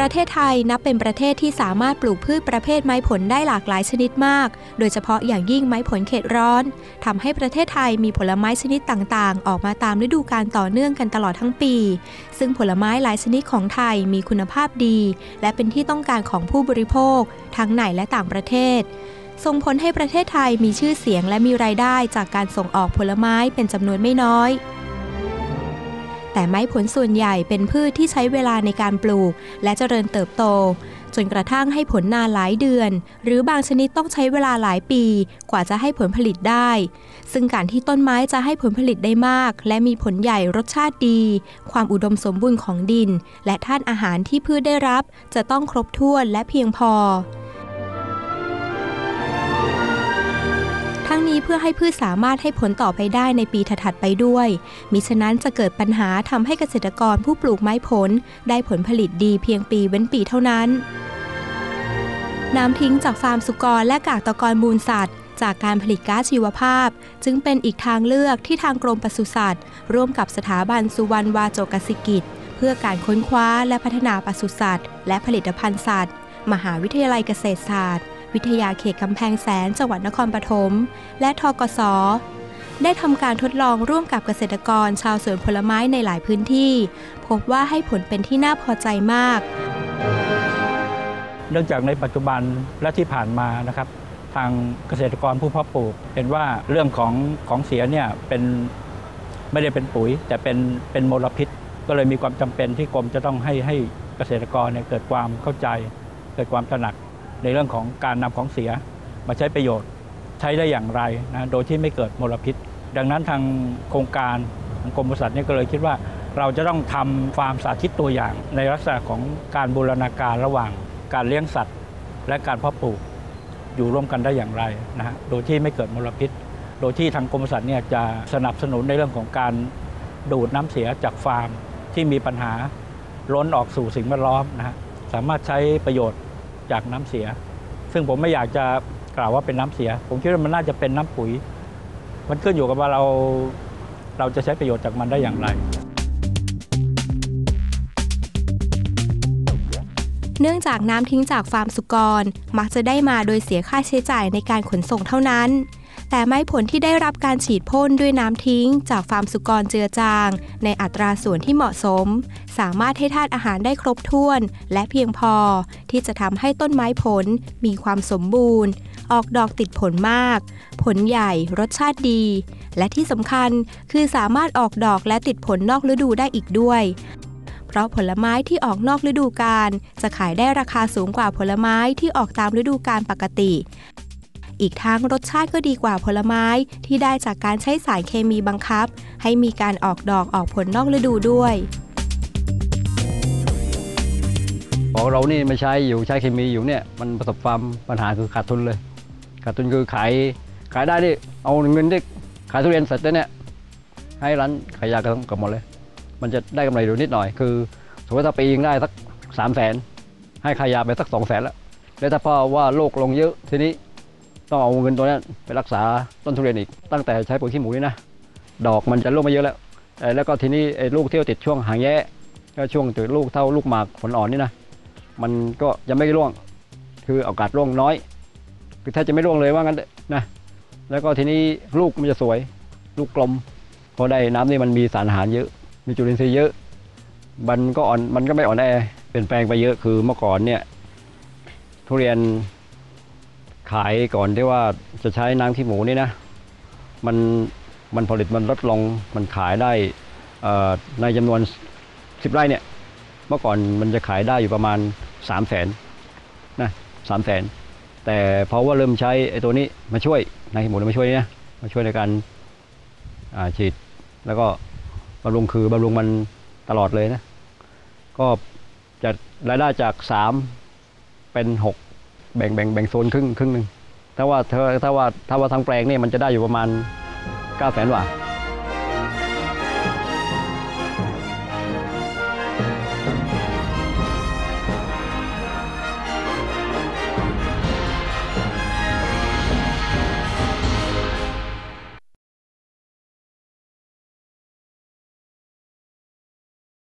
ประเทศไทยนับเป็นประเทศที่สามารถปลูกพืชประเภทไม้ผลได้หลากหลายชนิดมาก โดยเฉพาะอย่างยิ่งไม้ผลเขตร้อนทำให้ประเทศไทยมีผลไม้ชนิดต่างๆ ออกมาตามฤดูกาลต่อเนื่องกันตลอดทั้งปี ซึ่งผลไม้หลายชนิดของไทยมีคุณภาพดี และเป็นที่ต้องการของผู้บริโภค ทั้งในและต่างประเทศส่งผลให้ประเทศไทยมีชื่อเสียงและมีรายได้จากการส่งออกผลไม้เป็นจำนวนไม่น้อย แต่ไม้ผลส่วนใหญ่เป็นพืชที่ใช้เวลาในการปลูก และเจริญเติบโต จนกระทั่งให้ผลนานหลายเดือน หรือบางชนิดต้องใช้เวลาหลายปี กว่าจะให้ผลผลิตได้ ซึ่งการที่ต้นไม้จะให้ผลผลิตได้มาก และมีผลใหญ่รสชาติดี ความอุดมสมบูรณ์ของดิน และธาตุอาหารที่พืชได้รับ จะต้องครบถ้วนและเพียงพอ ทั้งนี้เพื่อให้พืชสามารถให้ผลต่อไปได้ในปีถัดๆไปด้วย มิฉะนั้นจะเกิดปัญหาทำให้เกษตรกรผู้ปลูกไม้ผล ได้ผลผลิตดีเพียงปีเว้นปีเท่านั้น น้ำทิ้งจากฟาร์มสุกรและกากตะกอนมูลสัตว์จากการผลิตก๊าซชีวภาพ จึงเป็นอีกทางเลือกที่ทางกรมปศุสัตว์ ร่วมกับสถาบันสุวรรณวาโจกสิกิจ เพื่อการค้นคว้าและพัฒนาปศุสัตว์ และผลิตภัณฑ์สัตว์ มหาวิทยาลัยเกษตรศาสตร์ วิทยาเขตกำแพงแสนจังหวัดนครปฐมและทกสได้ทำการทดลองร่วมกับเกษตรกรชาวสวนผลไม้ในหลายพื้นที่ พบว่าให้ผลเป็นที่น่าพอใจมาก เนื่องจากในปัจจุบันและที่ผ่านมานะครับ ทางเกษตรกรผู้เพาะปลูก เห็นว่าเรื่องของของเสียเนี่ยเป็นไม่ได้เป็นปุ๋ย แต่เป็นเป็นมลพิษ ก็เลยมีความจำเป็นที่กรมจะต้องให้ให้เกษตรกรเนี่ยเกิดความเข้าใจ เกิดความตระหนัก ในเรื่องของการนำของเสียมาใช้ประโยชน์ใช้ได้อย่างไรนะโดยที่ไม่เกิดมลพิษ ดังนั้นทางโครงการของกรมปศุสัตว์นี่ก็เลยคิดว่าเราจะต้องทำฟาร์มสาธิตตัวอย่าง ในลักษณะของการบูรณาการระหว่างการเลี้ยงสัตว์ และการเพาะปลูกอยู่ร่วมกันได้อย่างไรนะฮะโดยที่ไม่เกิดมลพิษ โดยที่ทางกรมสัตว์เนี่ยจะสนับสนุนในเรื่องของการดูดน้ำเสียจากฟาร์มที่มีปัญหาล้นออกสู่สิ่งแวดล้อมนะฮะสามารถใช้ประโยชน์ จากน้ำเสีย ซึ่งผมไม่อยากจะกล่าวว่าเป็นน้ำเสีย ผมคิดว่ามันน่าจะเป็นน้ำปุ๋ย มันขึ้นอยู่กับว่าเราเราจะใช้ประโยชน์จากมันได้อย่างไร เนื่องจากน้ำทิ้งจากฟาร์มสุกร มักจะได้มาโดยเสียค่าใช้จ่ายในการขนส่งเท่านั้น แต่ไม้ผลที่ได้รับการฉีดพ่นด้วยน้ำทิ้ง จากฟาร์มสุกรเจือจาง ในอัตราส่วนที่เหมาะสม สามารถให้ธาตุอาหารได้ครบถ้วน และเพียงพอ ที่จะทำให้ต้นไม้ผลมีความสมบูรณ์ ออกดอกติดผลมาก ผลใหญ่รสชาติดี และที่สำคัญคือสามารถออกดอกและติดผลนอกฤดูได้อีกด้วยเพราะผลไม้ที่ออกนอกฤดูกาลจะขายได้ราคาสูงกว่าผลไม้ที่ออกตามฤดูกาลปกติ อีกทั้งรสชาติก็ดีกว่าผลไม้ที่ได้จากการใช้สารเคมีบังคับ ให้มีการออกดอกออกผลนอกฤดูด้วยของเรานี่ไม่ใช้อยู่ใช้เคมีอยู่เนี่ยมันประสบความปัญหาคือขาดทุนเลย ขาดทุนคือขายขายได้ดิเอาเงินที่ขายทุเรียนเสร็จแล้วเนี่ยให้ร้านขายยากันกับหมดเลย มันจะได้กำไรอยู่นิดหน่อย คือสมมติถ้าปียิงได้สักสามแสนให้ขายยาไปสักสองแสนแล้วแล้วถ้าพ่อว่าโรคลงเยอะทีนี้ ต้องเอาเงินตัวนั้ไปรักษาต้นทุเรียนอีก ตั้งแต่ใช้ปุ๋ยขี้หมูนี่นะ ดอกมันจะร่วงมาเยอะแล้วแล้วก็ทีนี้ไอ้ลูกที่ติดช่วงหางแย่ก็ช่วงติดลูกเท่าลูกหมากผลอ่อนนี่นะ มันก็ยังไม่ร่วง คือโอกาสร่วงน้อย คือแทบจะไม่ร่วงเลยว่างั้นนะ แล้วก็ทีนี้ลูกมันจะสวย ลูกกลม พอได้น้ำนี่มันมีสารอาหารเยอะ มีจุลินทรีย์เยอะ มันก็อ่อน มันก็ไม่อ่อนแอ เปลี่ยนแปลงไปเยอะ คือเมื่อก่อนเนี่ยทุเรียน ขายก่อนที่ว่าจะใช้น้ำขี้หมูนี่นะมันมันผลิตมันลดลงมันขายได้อ่อในจำนวน 10 ไร่เนี่ยเมื่อก่อนมันจะขายได้อยู่ประมาณ 3 0 0แสนนะสามแสนแต่เพราะว่าเริ่มใช้ไอ้ตัวนี้มาช่วยนายหมูมาช่วยนะมาช่วยในการฉีดแล้วก็บำรุงคือบำรุงมันตลอดเลยนะ ก็จะรายได้จาก 3 เป็น 6 แบ่งแบ่งแบ่งโซนครึ่งครึ่งหนึ่งถ้าว่าถ้าว่าถ้าว่าทางแปลงเนี่ยมันจะได้อยู่ประมาณ9 0 0แสนกว่า